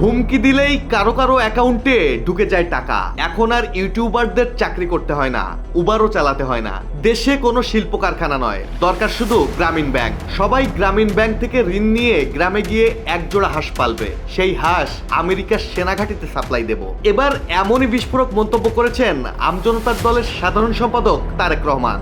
হুমকি দিলেই কারও কারও অ্যাকাউন্টে ঢুকে যায় টাকা। এখন আর ইউটিউবারদের চাকরি করতে হয় না, উবারও চালাতে হয় না। দেশে কোনো শিল্প কারখানা নয়, দরকার শুধু গ্রামীণ ব্যাংক। সবাই গ্রামীণ ব্যাংক থেকে ঋণ নিয়ে গ্রামে গিয়ে একজোড়া হাঁস পালবে। সেই হাঁস আমেরিকার সেনাঘাটিতে সাপ্লাই দেব। এবার এমনই বিস্ফোরক মন্তব্য করেছেন আমজনতার দলের সাধারণ সম্পাদক তারেক রহমান।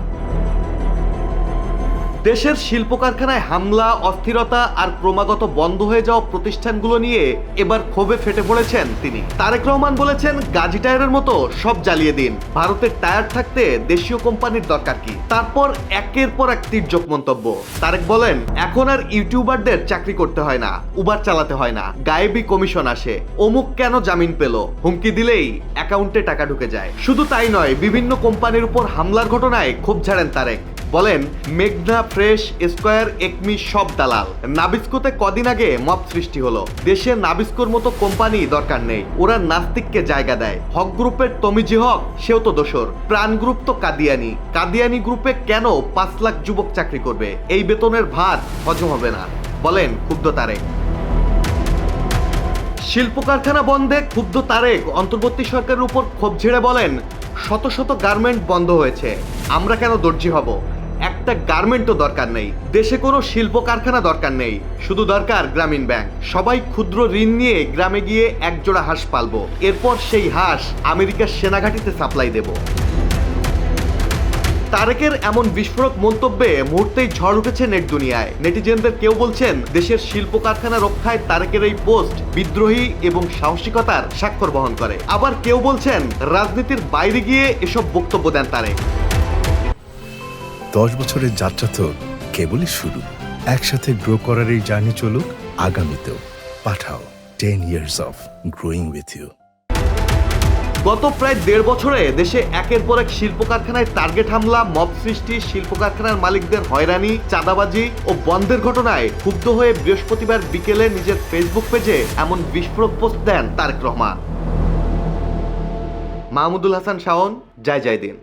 দেশের শিল্প কারখানায় হামলা, অস্থিরতা আর ক্রমাগত বন্ধ হয়ে যাওয়া প্রতিষ্ঠানগুলো নিয়ে এবার ক্ষোভে ফেটে পড়েছেন তিনি। তারেক রহমান বলেছেন, গাজী টায়ারের মতো সব জ্বালিয়ে দিন। ভারতের টায়ার থাকতে দেশীয় কোম্পানির দরকার কি? তারপর একের পর এক তির্যক মন্তব্য। তারেক বলেন, এখন আর ইউটিউবারদের চাকরি করতে হয় না, উবার চালাতে হয় না, গায়েবি কমিশন আসে। অমুক কেন জামিন পেল? হুমকি দিলেই অ্যাকাউন্টে টাকা ঢুকে যায়। শুধু তাই নয়, বিভিন্ন কোম্পানির উপর হামলার ঘটনায় ক্ষোভ ঝাড়েন তারেক। বলেন, মেঘনা ফ্রেশ স্কয়ার একমি সব দালাল। নাবিস্কোতে কদিন আগে মব সৃষ্টি হলো। দেশে নাবিস্কোর মতো কোম্পানি দরকার নেই। ওরা নাস্তিককে জায়গা দেয়। হক গ্রুপের তমিজি হক, সেও তো দোসর প্রাণ গ্রুপ তো কাদিয়ানি। কাদিয়ানি গ্রুপে কেন পাঁচ লাখ যুবক চাকরি করবে? এই বেতনের ভাত হজম হবে না। বলেন ক্ষুব্ধ তারেক। শিল্প কারখানা বন্ধে ক্ষুব্ধ তারেক অন্তর্বর্তী সরকারের উপর ক্ষোভ ঝেড়ে বলেন, শত শত গার্মেন্ট বন্ধ হয়েছে। আমরা কেন দর্জি হব? একটা গার্মেন্টও দরকার নেই। দেশে কোনো শিল্প কারখানা দরকার নেই। শুধু দরকার গ্রামীণ ব্যাংক। সবাই ক্ষুদ্র ঋণ নিয়ে গ্রামে গিয়ে একজোড়া হাঁস পালবো। এরপর সেই হাঁস আমেরিকার সেনাঘাটিতে সাপ্লাই দেবো। তারেকের এমন বিস্ফোরক মন্তব্যে মুহূর্তেই ঝড় উঠেছে নেট দুনিয়ায়। নেটিজেনদের কেউ বলছেন, দেশের শিল্প কারখানা রক্ষায় তারেকের এই পোস্ট বিদ্রোহী এবং সাহসিকতার স্বাক্ষর বহন করে। আবার কেউ বলছেন, রাজনীতির বাইরে গিয়ে এসব বক্তব্য দেন তারেক। দশ বছরের যাত্রা তো কেবলই শুরু। একসাথে গ্রো করার এই জার্নি চলুক, আগামীতেও। Pathao ten years of growing with you গত প্রায় দেড় বছরে দেশে একের পর এক শিল্প কারখানায় টার্গেট হামলা মব সৃষ্টি শিল্প কারখানার মালিকদের হয়রানি, চাঁদাবাজি ও বন্ধের ঘটনায় ক্ষুব্ধ হয়ে বৃহস্পতিবার বিকেলে নিজের ফেসবুক পেজে এমন বিস্ফোরক পোস্ট দেন তারেক রহমান। মাহমুদুল হাসান শাওন, জয় জয় দিন